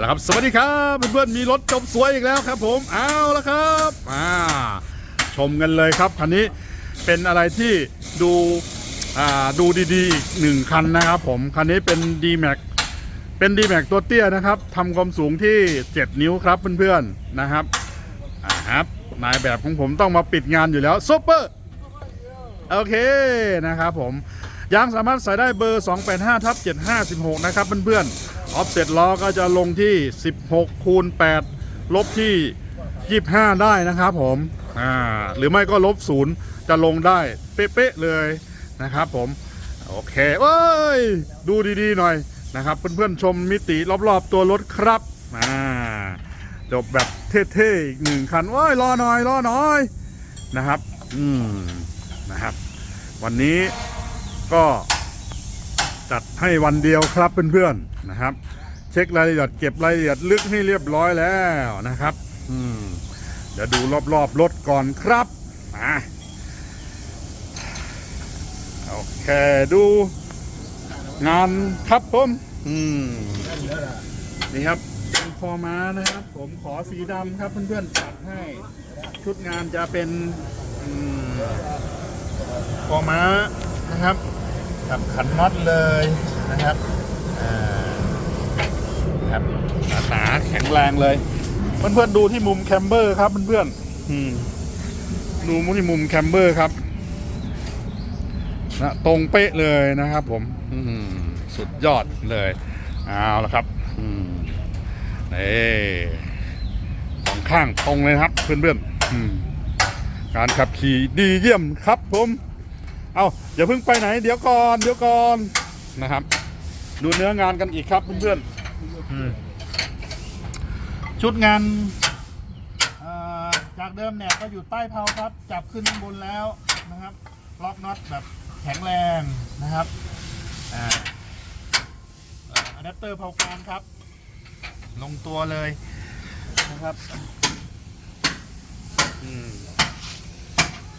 ละครับ สวัสดีครับเพื่อนๆมีรถจบสวยอีกแล้วครับ ผมเอาละครับอ่าชมกันเลยครับคันนี้เป็นอะไรที่ดูดูดีๆอีกหนึ่งคันนะครับผมคันนี้เป็น d m a x เป็น d m a x ตัวเตี้ยนะครับทำความสูงที่ 7 นิ้วครับเพื่อนๆนะครับอ่าครับนายแบบของผมต้องมาปิดงานอยู่แล้วซุปเปอร์โอเคนะครับผม ยางสามารถใส่ได้เบอร์ 285ทับ756 นะครับเพื่อนๆออฟเซ็ตล้อก็จะลงที่ 16 คูณ 8 ลบที่ 25 ได้นะครับผมอ่าหรือไม่ก็ลบศูนย์จะลงได้เป๊ะๆเลยนะครับผม โอเคเอ้ย ดูดีๆหน่อยนะครับ เพื่อนๆชมมิติรอบๆตัวรถครับอ่าจบแบบเท่ๆอีกหนึ่งคันโอ้ยรอหน่อยรอหน่อยนะครับ อืมนะครับ วันนี้ ก็จัดให้วันเดียวครับเพื่อนๆนะครับ เช็ครายละเอียดเก็บรายละเอียดลึกให้เรียบร้อยแล้วนะครับอืมเดี๋ยวดูรอบๆรถก่อนครับมาโอเคดูงานครับผมอืมนี่ครับเป็นคอม้านะครับ ผมขอสีดำครับเพื่อนๆจัดให้ ชุดงานจะเป็นอืมคอม้านะครับ กับขันน็อตเลยนะครับอ่าครับหนาๆแข็งแรงเลย เพื่อนๆดูที่มุมแคมเบอร์ครับเพื่อนๆอืมดูที่มุมแคมเบอร์ครับนะตรงเป๊ะเลยนะครับ ผมอืมสุดยอดเลยเอาละครับอืมนี่สองข้างตรงเลยนะครับ เพื่อนๆอืมการขับขี่ดีเยี่ยมครับผม เอาอย่าเพิ่งไปไหน เดี๋ยวก่อนเดี๋ยวก่อนนะครับ ดูเนื้องานกันอีกครับเพื่อนๆอืมชุดงานเอ่อจากเดิมเนี่ยก็อยู่ใต้เพาครับ จับขึ้นข้างบนแล้วนะครับ ล็อกน็อตแบบแข็งแรงนะครับอ่าอะแดปเตอร์เพากลางครับ ลงตัวเลยนะครับ อืม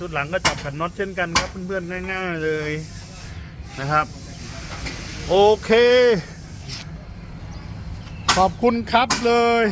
ชุดหลังก็จับขันน็อตเช่นกันครับเพื่อนๆง่ายๆเลยนะครับ โอเค ขอบคุณครับเลย